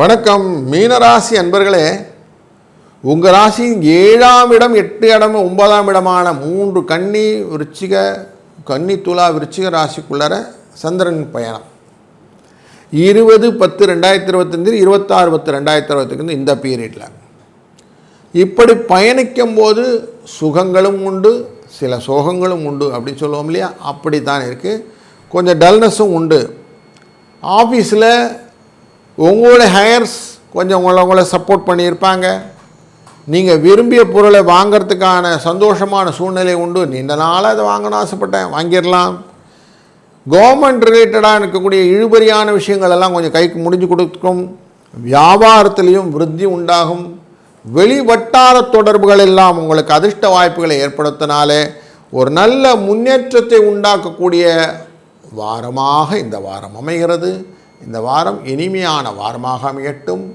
வணக்கம் மீனராசி அன்பர்களே. உங்கள் ராசியின் ஏழாம் இடம் எட்டு இடம் ஒன்பதாம் இடமான மூன்று கன்னி விருச்சிக கன்னி துலா விருச்சிக ராசிக்குள்ளர சந்திரன் பயணம். இருபது பத்து ரெண்டாயிரத்தி இருபத்தஞ்சு இருபத்தாறு பத்து ரெண்டாயிரத்தி இருபத்தஞ்சு இந்த பீரியடில். இப்படி பயணிக்கும் போது சுகங்களும் உண்டு சில சோகங்களும் உண்டு அப்படின்னு சொல்லுவோம் இல்லையா? அப்படி தான் இருக்குது கொஞ்சம் டல்னஸும் உண்டு. ஆஃபீஸில் உங்களோட ஹையர்ஸ் கொஞ்சம் உங்களை உங்களை சப்போர்ட் பண்ணியிருப்பாங்க. நீங்கள் விரும்பிய பொருளை வாங்கிறதுக்கான சந்தோஷமான சூழ்நிலை உண்டு. நீண்ட நாளாக அதை வாங்கணும்னு ஆசைப்பட்டேன். வாங்கிடலாம். கவர்மெண்ட் ரிலேட்டடாக இருக்கக்கூடிய இழுபறியான விஷயங்கள் எல்லாம் கொஞ்சம் கைக்கு முடிஞ்சு கொடுக்கும். வியாபாரத்திலையும் விருத்தி உண்டாகும். வெளி வட்டார தொடர்புகள் எல்லாம் உங்களுக்கு அதிர்ஷ்ட வாய்ப்புகளை ஏற்படுத்தினாலே ஒரு நல்ல முன்னேற்றத்தை உண்டாக்கக்கூடிய வாரமாக இந்த வாரம் அமைகிறது. இந்த வாரம் இனிமையான வாரமாக அமையட்டும்.